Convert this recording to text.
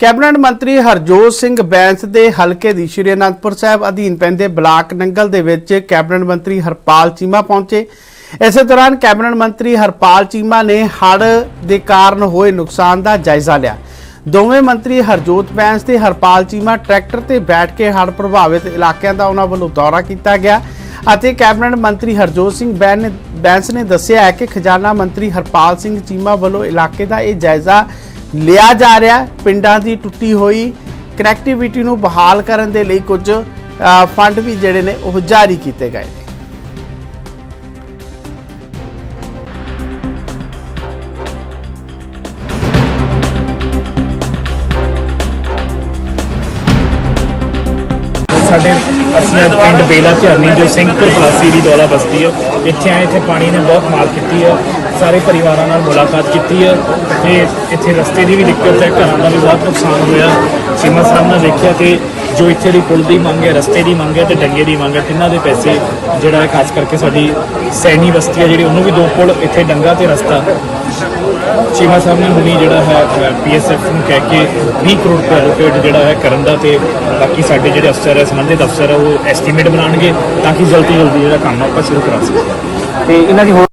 Cabinet ਮੰਤਰੀ ਹਰਜੋਤ ਸਿੰਘ ਬੈਂਸ ਦੇ ਹਲਕੇ ਦੀ ਸ਼੍ਰੀ ਅਨੰਦਪੁਰ ਸਾਹਿਬ ਅਧੀਨ ਪੈਂਦੇ ਬਲਾਕ ਨੰਗਲ ਦੇ ਵਿੱਚ ਕੈਬਨਿਟ ਮੰਤਰੀ ਹਰਪਾਲ ਚੀਮਾ ਪਹੁੰਚੇ। ਇਸੇ ਦੌਰਾਨ ਕੈਬਨਿਟ ਮੰਤਰੀ ਹਰਪਾਲ ਚੀਮਾ ਨੇ ਹੜ੍ਹ ਦੇ ਕਾਰਨ ਹੋਏ ਨੁਕਸਾਨ ਦਾ ਜਾਇਜ਼ਾ ਲਿਆ। ਦੋਵੇਂ ਮੰਤਰੀ ਹਰਜੋਤ ਬੈਂਸ ਤੇ ਹਰਪਾਲ ਚੀਮਾ ਟਰੈਕਟਰ ਤੇ ਬੈਠ ਕੇ ਹੜ੍ਹ ਪ੍ਰਭਾਵਿਤ ਇਲਾਕਿਆਂ ਦਾ ਉਹਨਾਂ ਵੱਲੋਂ ਦੌਰਾ ਕੀਤਾ ਗਿਆ ਅਤੇ ਕੈਬਨਿਟ ਮੰਤਰੀ ਹਰਜੋਤ ਸਿੰਘ ਬੈਨ ਬੈਂਸ ਨੇ ਦੱਸਿਆ ਹੈ ਕਿ ਖਜ਼ਾਨਾ ਮੰਤਰੀ ਹਰਪਾਲ ਸਿੰਘ ਚੀਮਾ ਵੱਲੋਂ ਇਲਾਕੇ ਦਾ ਇਹ ਜਾਇਜ਼ਾ ਲਿਆ ਜਾ ਰਿਹਾ ਪਿੰਡਾਂ ਦੀ ਟੁੱਟੀ ਹੋਈ ਕਨੈਕਟੀਵਿਟੀ ਨੂੰ ਬਹਾਲ ਕਰਨ ਦੇ ਲਈ ਕੁਝ ਫੰਡ ਵੀ ਜਿਹੜੇ ਨੇ ਉਹ ਜਾਰੀ ਕੀਤੇ ਗਏ। ਸਾਡੇ ਅਸੀਂ ਅੱਜ ਪਿੰਡ ਬੇਲਾ ਝਰਨੀ ਜੋ ਸਿੰਘਪੁਰ ਪਲਾਸੀ ਦੀ ਦੌਲਾ ਬਸਤੀ ਹੈ ਇੱਥੇ ਆਏ, ਇੱਥੇ ਪਾਣੀ ਨੇ ਬਹੁਤ ਮਾਰ ਕੀਤੀ ਹੈ ਸਾਰੇ ਪਰਿਵਾਰਾਂ ਨਾਲ ਮੁਲਾਕਾਤ ਕੀਤੀ ਹੈ ਤੇ ਇੱਥੇ ਰਸਤੇ ਦੀ ਵੀ ਦਿੱਕਤ ਹੈ, ਘਰਾਂ ਦਾ ਵੀ ਬਹੁਤ ਨੁਕਸਾਨ ਹੋਇਆ। ਸੀਮਾ ਸਾਹਿਬ ਨੇ ਦੇਖਿਆ ਕਿ ਜੋ ਇੱਥੇ ਦੀ ਪੁਲ ਦੀ ਮੰਗ ਹੈ, ਰਸਤੇ ਦੀ ਮੰਗ ਹੈ ਤੇ ਡੰਗੇ ਦੀ ਮੰਗ ਹੈ, ਤਿੰਨਾਂ ਦੇ ਪੈਸੇ ਜਿਹੜਾ ਹੈ ਖਾਸ ਕਰਕੇ ਸਾਡੀ ਸੈਣੀ ਬਸਤੀ ਹੈ ਜਿਹੜੀ, ਉਹਨੂੰ ਵੀ ਦੋ ਪੁਲ, ਇੱਥੇ ਡੰਗਾ ਤੇ ਰਸਤਾ। ਚੀਮਾ ਸਾਹਿਬ ਨੇ ਹੁਣੀ ਜਿਹੜਾ ਹੈ ਪੀਐਸਐਫ ਨੂੰ ਕਹਿ ਕੇ 20 ਕਰੋੜ ਰੁਪਏ allocate ਜਿਹੜਾ ਹੈ ਕਰਨ ਦਾ ਤੇ ਬਾਕੀ ਸਾਡੇ ਜਿਹੜੇ ਅਫਸਰ ਹੈ, ਸੰਬੰਧਿਤ ਅਫਸਰ ਹੈ, ਉਹ ਐਸਟੀਮੇਟ ਬਣਾਉਣਗੇ ਤਾਂ ਕਿ ਜਲਦੀ ਜਲਦੀ ਜਿਹੜਾ ਕੰਮ ਆਪਾਂ ਸ਼ੁਰੂ ਕਰਾ ਸਕੀਏ। ਤੇ ਇਹਨਾਂ ਦੀ ਹੋਰ